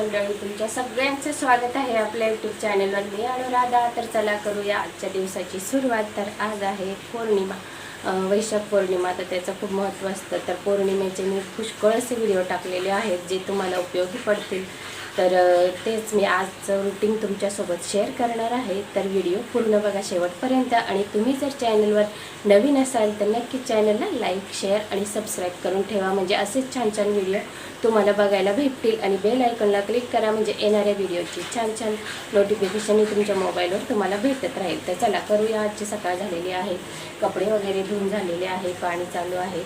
मंडळी तुमच्या सगळ्यांचं स्वागत आहे आपल्या यूट्यूब चॅनलवर मी अनुराधा तर चला करूया आजच्या दिवसाची सुरुवात. तर आज आहे पौर्णिमा. वैशाख पौर्णिमा तर त्याचं खूप महत्त्व असतं. तर पौर्णिमेचे मी पुष्कळ असे व्हिडिओ टाकलेले आहेत जे तुम्हाला उपयोगी पडतील. तर तेच मी आजचं रुटीन तुमच्यासोबत शेअर करणार आहे. तर व्हिडिओ पूर्ण बघा शेवटपर्यंत आणि तुम्ही जर चॅनलवर नवीन असाल तर नक्की चॅनलला लाईक शेअर आणि सबस्क्राईब करून ठेवा. म्हणजे असेच छान छान व्हिडिओ तुम्हाला बघायला भेटतील आणि बेल आयकॉनला क्लिक करा. म्हणजे येणाऱ्या व्हिडिओची छान छान नोटिफिकेशनही तुमच्या मोबाईलवर तुम्हाला भेटत राहील. तर चला करूया. आजची सकाळ झालेली आहे. कपडे वगैरे धुवून झालेले आहे. पाणी चालू आहे.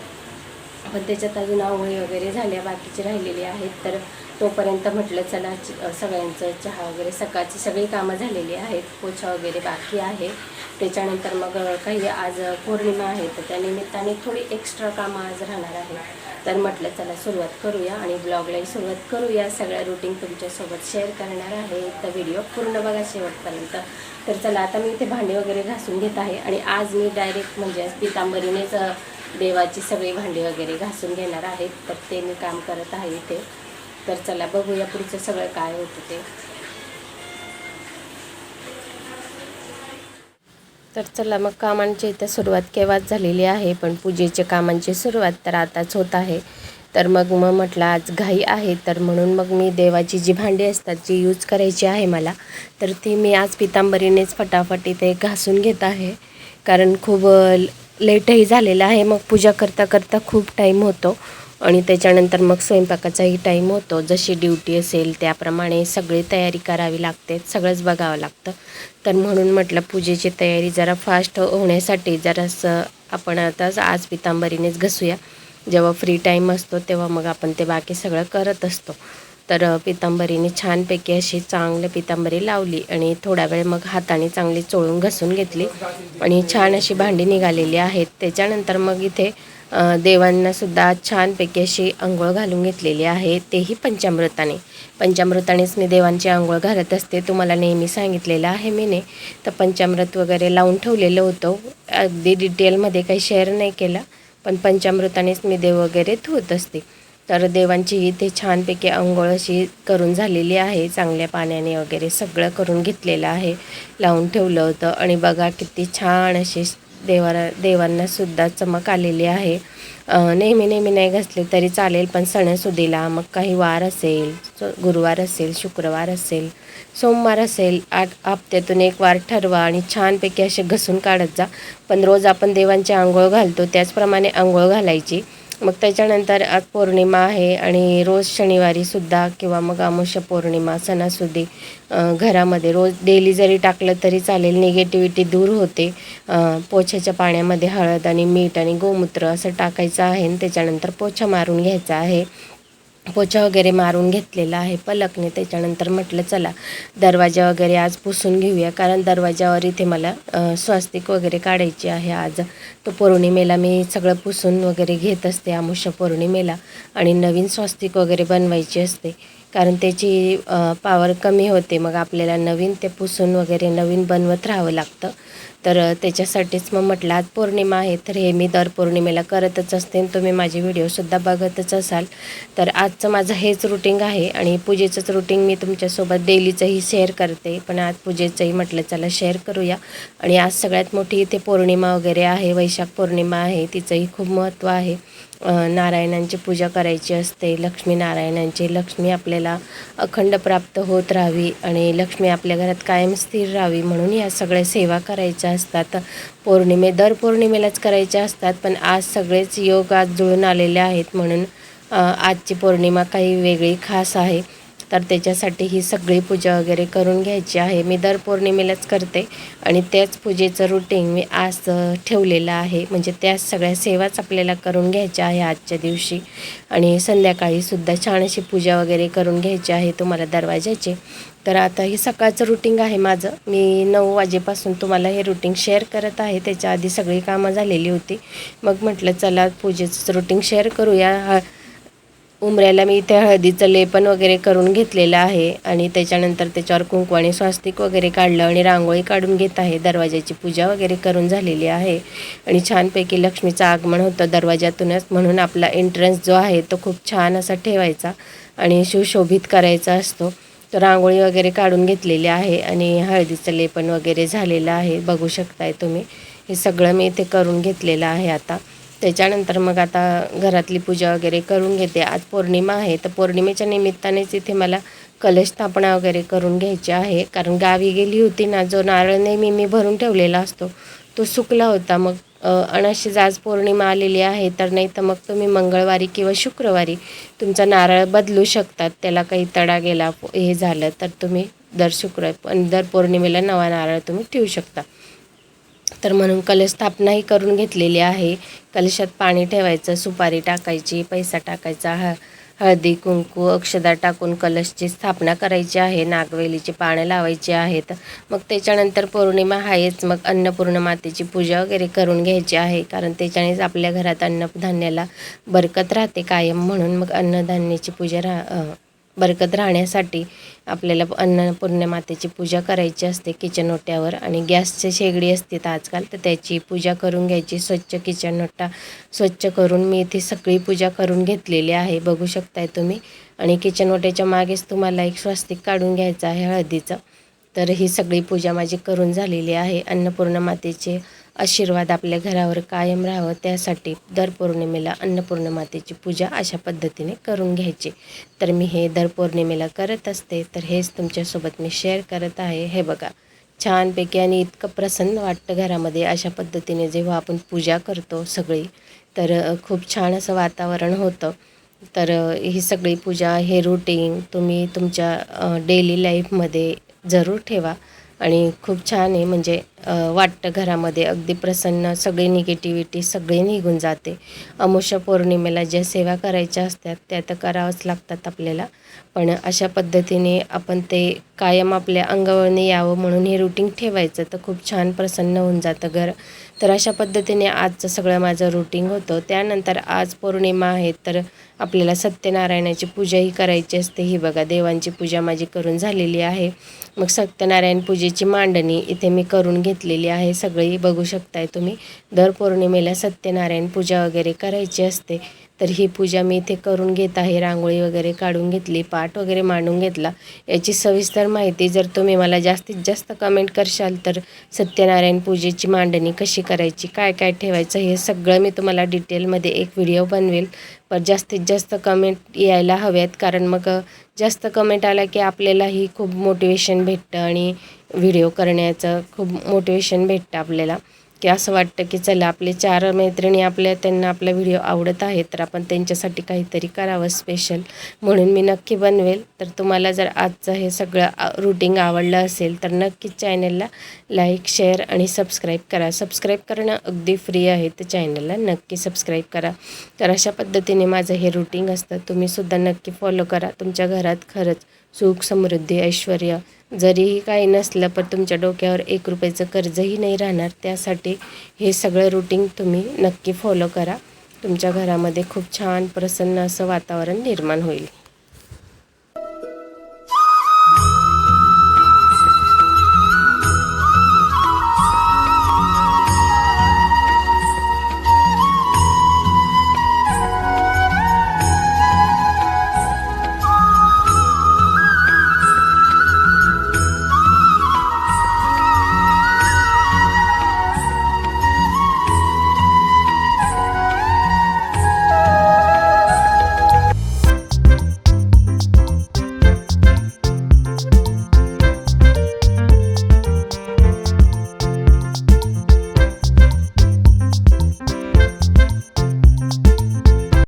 पण त्याच्यात अजून आंघोळी वगैरे झाल्या बाकीचे राहिलेले आहेत तर तोपर्यंत म्हटलं चला सगळ्यांचं चहा वगैरे सकाळची सगळी कामं झालेली आहेत पोछा वगैरे बाकी आहे. त्याच्यानंतर मग काही आज पौर्णिमा आहे तर त्यानिमित्ताने थोडी एक्स्ट्रा कामं आज राहणार आहे तर म्हटलं चला सुरुवात करूया आणि ब्लॉगलाही सुरुवात करूया. सगळ्या रुटीन तुमच्यासोबत शेअर करणार आहे. तर व्हिडिओ पूर्ण बघा शेवटपर्यंत. तर चला आता मी इथे भांडी वगैरे घासून घेत आहे आणि आज मी डायरेक्ट म्हणजे पितांबरीनेच देवाची सगळी भांडी वगैरे घासून घेणार आहेत तर ते मी काम करत आहे इथे. तर चला बघूया पुढचं सगळं काय होतं ते. तर चला मग कामांची इथं सुरुवात केव्हाच झालेली आहे पण पूजेच्या कामांची सुरुवात तर आताच होत आहे. तर मग मग म्हटलं आज घाई आहे तर म्हणून मग मी देवाची जी भांडी असतात जी यूज करायची आहे मला तर ती मी आज पितांबरीनेच फटाफट इथे घासून घेत आहे. कारण खूप लेटही झालेलं आहे. मग पूजा करता करता खूप टाईम होतो. आणि त्याच्यानंतर मग स्वयंपाकाचाही टाईम होतो. जशी ड्युटी असेल त्याप्रमाणे सगळी तयारी करावी लागते. सगळंच बघावं लागतं. तर म्हणून म्हटलं पूजेची तयारी जरा फास्ट होण्यासाठी जरासं आपण आता आज पितांबरीनेच घसूया. जेव्हा फ्री टाईम असतो तेव्हा मग आपण ते बाकी सगळं करत असतो. तर पितांबरीने छानपैकी अशी चांगली पितांबरी लावली आणि थोडा वेळ मग हाताने चांगली चोळून घासून घेतली आणि छान अशी भांडी निघालेली आहेत. त्याच्यानंतर मग इथे देवांनासुद्धा देवांना सुद्धा छानपैकी अशी आंघोळ घालून घेतलेली आहे. तेही पंचामृताने. पंचामृतानेच मी देवांची आंघोळ घालत असते. तुम्हाला नेहमी सांगितलेलं आहे मीने. तर पंचामृत वगैरे लावून ठेवलेलं होतं. अगदी डिटेलमध्ये काही शेअर नाही केलं. पण पंचामृतानेच मी देव वगैरे धुवत असते. तर देवांची इथे छानपैकी आंघोळ अशी करून झालेली आहे चांगल्या पाण्याने वगैरे सगळं करून घेतलेलं आहे लावून ठेवलं होतं. आणि बघा किती छान अशी देवाला देवांनासुद्धा चमक आलेली आहे. नेहमी नेहमी नाही घासले तरी चालेल पण सणासुदीला मग काही वार असेल गुरुवार असेल शुक्रवार असेल सोमवार असेल आठ हप्त्यातून एक वार ठरवा आणि छानपैकी असे घसून काढत जा. पण रोज आपण देवांची आंघोळ घालतो त्याचप्रमाणे आंघोळ घालायची. मग त्याच्यानंतर आज पौर्णिमा आहे आणि रोज शनिवारीसुद्धा किंवा मग अमावस्या पौर्णिमा सणासुदी घरामध्ये रोज डेली जरी टाकलं तरी चालेल. निगेटिव्हिटी दूर होते. पोछ्याच्या पाण्यामध्ये हळद आणि मीठ आणि गोमूत्र असं टाकायचं आहे आणि त्याच्यानंतर पोछा मारून घ्यायचा आहे. पोछा वगैरे मारून घेतलेला आहे पलकने. त्याच्यानंतर म्हटलं चला दरवाजा वगैरे आज पुसून घेऊया. कारण दरवाजावर इथे मला स्वास्तिक वगैरे काढायची आहे आज. तो पौर्णिमेला मी सगळं पुसून वगैरे घेत असते आमुष्य पौर्णिमेला. आणि नवीन स्वास्तिक वगैरे बनवायची असते. कारण त्याची पावर कमी होते. मग आपल्याला नवीन ते पुसून वगैरे नवीन बनवत राहावं लागतं. तर त्याच्यासाठीच मग म्हटलं आज पौर्णिमा आहे तर हे मी दर पौर्णिमेला करतच असते आणि तुम्ही माझे व्हिडिओसुद्धा बघतच असाल. तर आजचं माझं हेच रुटीन आहे आणि पूजेचंच रुटीन मी तुमच्यासोबत डेलीचंही शेअर करते. पण आज पूजेचंही म्हटलं चला शेअर करूया. आणि आज सगळ्यात मोठी इथे पौर्णिमा वगैरे आहे वैशाख पौर्णिमा आहे तिचंही खूप महत्त्व आहे. नारायणांची पूजा करायची असते लक्ष्मी नारायणांची लक्ष्मी आपल्याला अखंड प्राप्त होत राहावी आणि लक्ष्मी आपल्या घरात कायम स्थिर राहावी म्हणून या सगळ्या सेवा करायच्या असतात. पौर्णिमे दर पौर्णिमेलाच करायच्या असतात पण आज सगळेच योग आज जुळून आलेले आहेत म्हणून आजची पौर्णिमा काही वेगळी खास आहे. तर त्याच्यासाठी ही सगळी पूजा वगैरे करून घ्यायची आहे. मी दर पौर्णिमेलाच करते आणि त्याच पूजेचं रुटीन मी आज ठेवलेलं आहे. म्हणजे त्याच सगळ्या सेवाच आपल्याला करून घ्यायच्या आहे आजच्या दिवशी. आणि संध्याकाळीसुद्धा छान अशी पूजा वगैरे करून घ्यायची आहे तुम्हाला दरवाजाची तर आता हे सकाळचं रुटीन आहे माझं. मी नऊ वाजेपासून तुम्हाला हे रुटीन शेअर करत आहे. त्याच्या आधी सगळी कामं झालेली होती. मग म्हटलं चला पूजेचं रुटीन शेअर करूया. हा उमऱ्याला मी इथे हळदीचं लेपन वगैरे करून घेतलेलं आहे आणि त्याच्यानंतर त्याच्यावर कुंकू आणि स्वास्तिक वगैरे काढलं आणि रांगोळी काढून घेत आहे. दरवाजाची पूजा वगैरे करून झालेली आहे. आणि छानपैकी लक्ष्मीचं आगमन होतं दरवाजातूनच म्हणून आपला एंट्रन्स जो आहे तो खूप छान असा ठेवायचा आणि सुशोभित करायचा असतो. तर रांगोळी वगैरे काढून घेतलेली आहे आणि हळदीचं लेपन वगैरे झालेलं आहे. बघू शकताय तुम्ही. हे सगळं मी इथे करून घेतलेलं आहे आता. त्याच्यानंतर मग आता घरातली पूजा वगैरे करून घेते. आज पौर्णिमा आहे तर पौर्णिमेच्या निमित्तानेच इथे मला कलश स्थापना वगैरे करून घ्यायची आहे. कारण गावी गेली होती ना जो नारळ नेहमी मी भरून ठेवलेला असतो तो सुकला होता. मग अनाशीच आज पौर्णिमा आलेली आहे तर नाही तर मग तुम्ही मंगळवारी किंवा शुक्रवारी तुमचा नारळ बदलू शकतात. त्याला काही तडा गेला हे झालं तर तुम्ही दर शुक्र दर पौर्णिमेला नवा नारळ तुम्ही ठेवू शकता. तर म्हणून कलश स्थापनाही करून घेतलेली आहे. कलशात पाणी ठेवायचं सुपारी टाकायची पैसा टाकायचा ह हळदी कुंकू अक्षदा टाकून कलशची स्थापना करायची आहे. नागवेलीची पानं लावायची आहेत. मग त्याच्यानंतर पौर्णिमा आहेच. मग अन्नपूर्ण मातेची पूजा वगैरे करून घ्यायची आहे. कारण त्याच्यानेच आपल्या घरात अन्नधान्याला बरकत राहते कायम म्हणून. मग अन्नधान्याची पूजा राह बरकत राहण्यासाठी आपल्याला अन्नपूर्ण मातेची पूजा करायची असते किचन ओट्यावर आणि गॅसचे शेगडी असते आजकाल तर त्याची पूजा करून घ्यायची. स्वच्छ किचन ओटा स्वच्छ करून मी इथे सगळी पूजा करून घेतलेली आहे. बघू शकताय तुम्ही. आणि किचन ओट्याच्या मागेच तुम्हाला एक स्वस्तिक काढून घ्यायचं आहे हळदीचं. तर ही सगळी पूजा माझी करून झालेली आहे. अन्नपूर्ण मातेचे आशीर्वाद आपल्या घरावर कायम राहावं त्यासाठी दर पौर्णिमेला अन्नपूर्ण मातेची पूजा अशा पद्धतीने करून घ्यायची. तर मी हे दर पौर्णिमेला करत असते तर हेच तुमच्यासोबत मी शेअर करत आहे. हे बघा छानपैकी आणि इतकं प्रसन्न वाटतं घरामध्ये अशा पद्धतीने जेव्हा आपण पूजा करतो सगळी तर खूप छान असं वातावरण होतं. तर ही सगळी पूजा हे रुटीन तुम्ही तुमच्या डेली लाईफमध्ये जरूर ठेवा. आणि खूप छान आहे. म्हणजे वाटतं घरामध्ये अगदी प्रसन्न सगळी निगेटिव्हिटी सगळी निघून जाते. अमुष्य पौर्णिमेला ज्या सेवा करायच्या असतात त्या तर करावंच लागतात आपल्याला. पण अशा पद्धतीने आपण ते कायम आपल्या अंगावरने यावं म्हणून हे रुटीन ठेवायचं तर खूप छान प्रसन्न होऊन जातं घर. तर अशा पद्धतीने आजचं सगळं माझं रुटीन होतं. त्यानंतर आज पौर्णिमा आहे तर आपल्याला सत्यनारायणाची पूजाही करायची असते. ही बघा देवांची पूजा माझी करून झालेली आहे. मग सत्यनारायण पूजेची मांडणी इथे मी करून घेतलेली आहे. सगळी बघू शकताय तुम्ही. दर पौर्णिमेला सत्यनारायण पूजा वगैरे करायची असते. तर ही पूजा मी इथे करून घेत आहे. रांगोळी वगैरे काढून घेतली पाठ वगैरे मांडून घेतला. याची सविस्तर माहिती जर तुम्ही मला जास्तीत जास्त कमेंट करशाल तर सत्यनारायण पूजेची मांडणी कशी करायची काय काय ठेवायचं हे सगळं मी तुम्हाला डिटेलमध्ये एक व्हिडिओ बनवेल. पण जास्तीत जास्त कमेंट यायला हव्यात कारण मग जास्त कमेंट आला की आपल्यालाही खूप मोटिवेशन भेटतं आणि व्हिडिओ करण्याचं खूप मोटिवेशन भेटतं आपल्याला. की असं वाटतं की चला आपले चार मैत्रिणी आपल्या त्यांना आपला व्हिडिओ आवडत आहे तर आपण त्यांच्यासाठी काहीतरी करावं स्पेशल म्हणून मी नक्की बनवेल. तर तुम्हाला जर आजचं हे सगळं रुटीन आवडलं असेल तर नक्कीच चॅनलला लाईक शेअर आणि सबस्क्राईब करा. सबस्क्राईब करणं अगदी फ्री आहे तर चॅनलला नक्की सबस्क्राईब करा. तर अशा पद्धतीने माझं हे रुटीन असतं. तुम्हीसुद्धा नक्की फॉलो करा. तुमच्या घरात खरंच सुख समृद्धी ऐश्वर जरीही काही नसलं पण तुमच्या डोक्यावर एक रुपयाचं कर्जही नाही राहणार. त्यासाठी हे सगळं रुटीन तुम्ही नक्की फॉलो करा. तुमच्या घरामध्ये खूप छान प्रसन्न असं वातावरण निर्माण होईल.